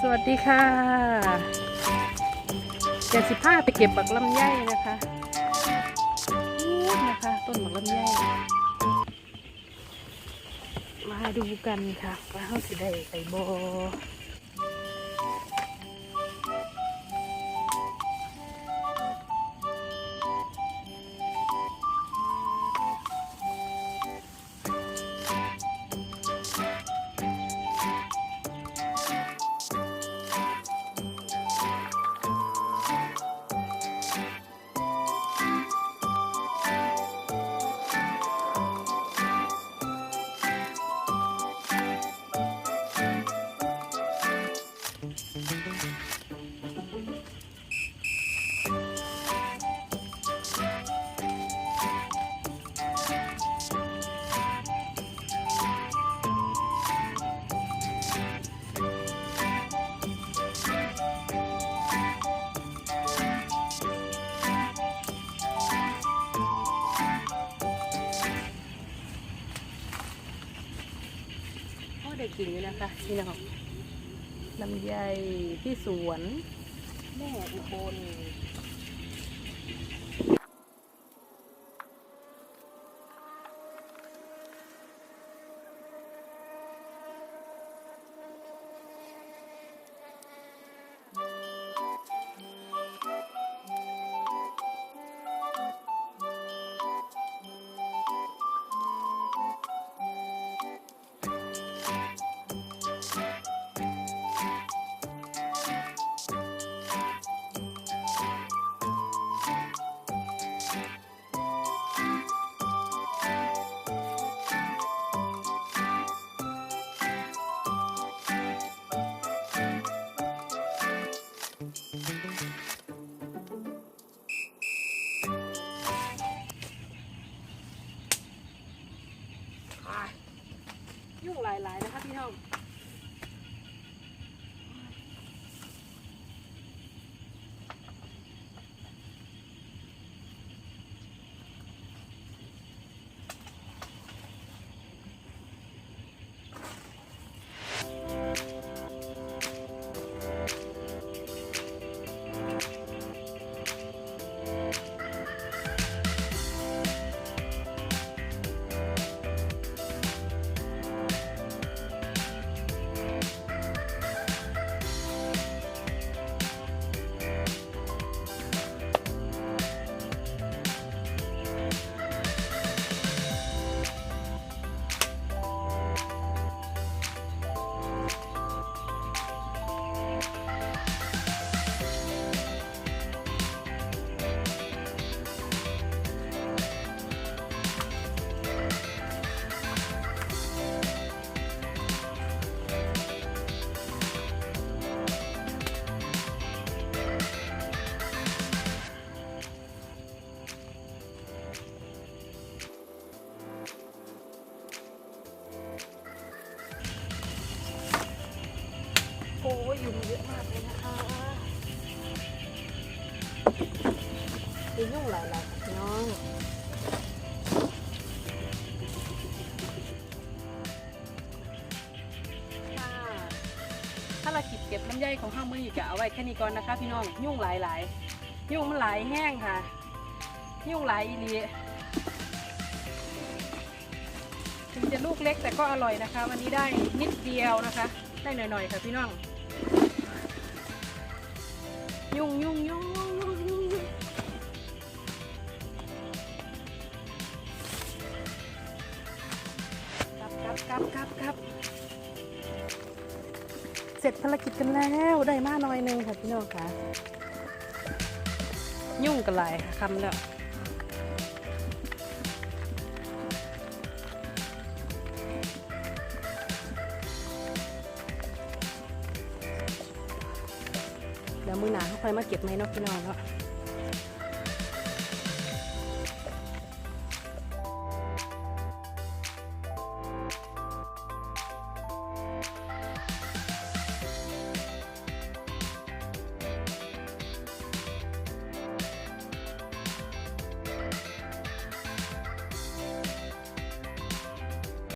สวัสดีค่ะเจ็ดสิบห้าไปเก็บบักลำไยนะคะนี่นะคะ ต้นบักลำไยมาดูกันค่ะว่าเขาสิได้ไปบอ ได้กินอยู่นะคะพี่น้องลำไยที่สวน แม่อุบล อ้ยยุงเยอะมากเลยนะคะมียุ่งหลายๆพี่น้องถ้าเรากิบเก็บลำไยของข้างมืออีกจะเอาไว้แค่นี้ก่อนนะคะ พี่น้องยุ่งหลายๆยุ่งมันหลายแห้งค่ะ ยุ่งหลายอีหลีถึงจะลูกเล็กแต่ก็อร่อยนะคะ วันนี้ได้นิดเดียวนะคะ ได้หน่อยๆค่ะพี่น้อง ยุ่งยุ่งยุ่งยุ่งยุ่งยุ่งกลับกลับกลับกลับกลับเสร็จภารกิจกันแล้วได้มาหน่อยหนึงค่ะพี่น้องค่ะ ยุ่งกันหลายค่ะคำแล้ว ดี๋ยวมือหนาเขาค่อยมาเก็บไหมเนาะพี่น้องเนาะ